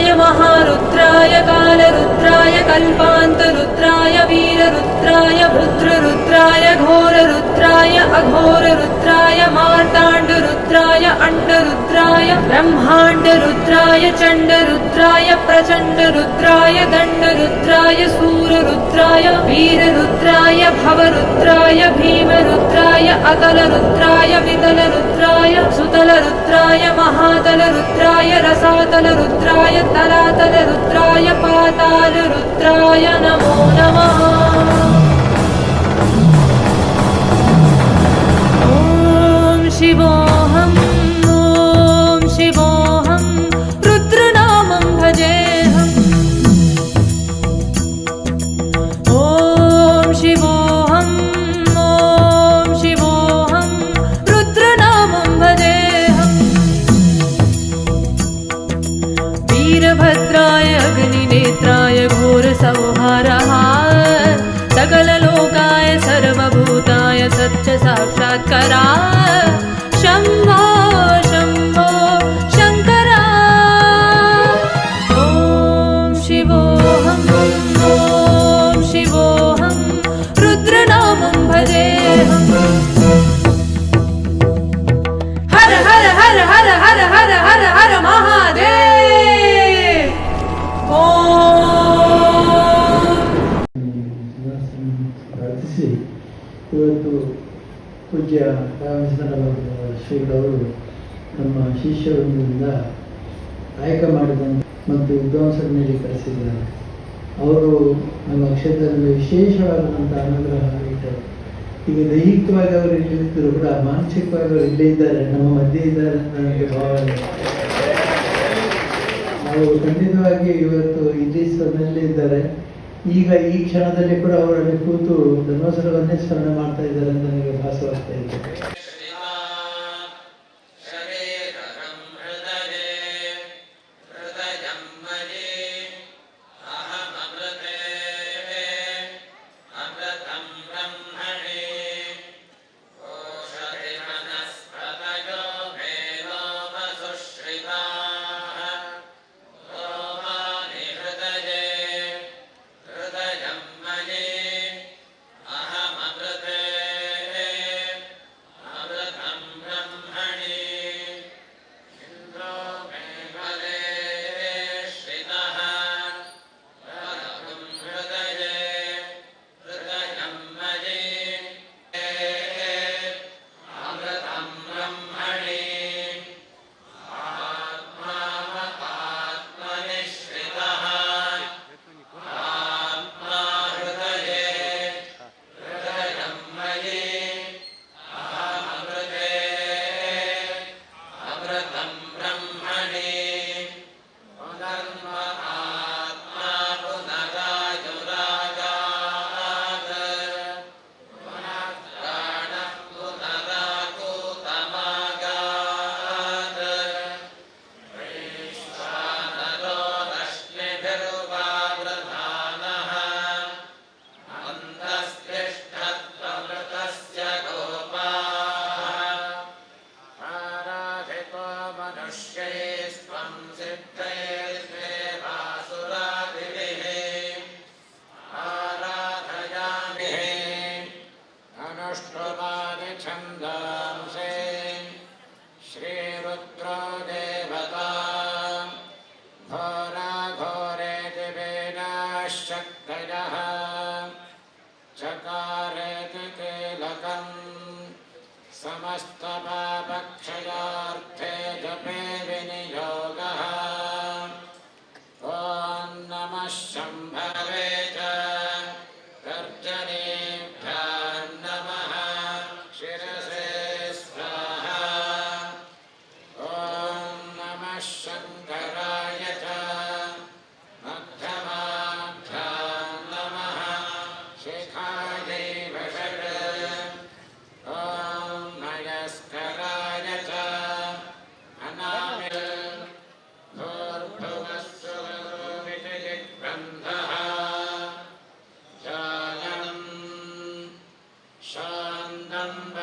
yo महारुद्राय कालरुद्राय कल्पान्तरुद्राय वीररुद्राय भृद्ररुद्राय घोररुद्राय अघोररुद्राय मार्ताण्डरुद्राय अण्डरुद्राय ब्रह्माण्डरुद्राय चण्डरुद्राय प्रचण्डरुद्राय दण्डरुद्राय सूररुद्राय वीररुद्राय भवरुद्राय भीमरुद्राय अतलरुद्राय वितलरुद्राय सुतलरुद्राय महातलरुद्राय रसातलरुद्राय पाताल रुद्राय पाताल रुद्राय नमो ಪೂಜ್ಯ ಶ್ರೀಗಳವರು ನಮ್ಮ ಶಿಷ್ಯವೃಂದದಿಂದ ಆಯ್ಕ ಮಾಡಿದಂಥ ಮತ್ತು ವಿದ್ವಾಂಸರ ಮೇಲೆ ಕರೆಸಿದ್ದಾರೆ. ಅವರು ನಮ್ಮ ಕ್ಷೇತ್ರದಲ್ಲಿ ವಿಶೇಷವಾದಂಥ ಅನುಗ್ರಹ ಇಟ್ಟರು. ಈಗ ದೈಹಿಕವಾಗಿ ಅವರು ಇಲ್ಲಿದ್ದರೂ ಕೂಡ ಮಾನಸಿಕವಾಗಿ ಅವರು ಇಲ್ಲೇ ಇದ್ದಾರೆ, ನಮ್ಮ ಮಧ್ಯೆ ಇದ್ದಾರೆ ಅಂತ ನನಗೆ ಭಾವನೆ. ಅವರು ಖಂಡಿತವಾಗಿ ಇವತ್ತು ಇಲ್ಲಿ ಸ್ವರ್ಣದಲ್ಲೇ ಇದ್ದಾರೆ. ಈಗ ಈ ಕ್ಷಣದಲ್ಲಿ ಕೂಡ ಅವರಲ್ಲಿ ಕೂತು ಧರ್ಮೋತ್ಸವವನ್ನೇ ಸ್ಮರಣೆ ಮಾಡ್ತಾ ಇದ್ದಾರೆ. रुद्रो देवता। घोराघोरेति वेदा चकारेति चकारे तु तिलकम्। समस्त साम्भ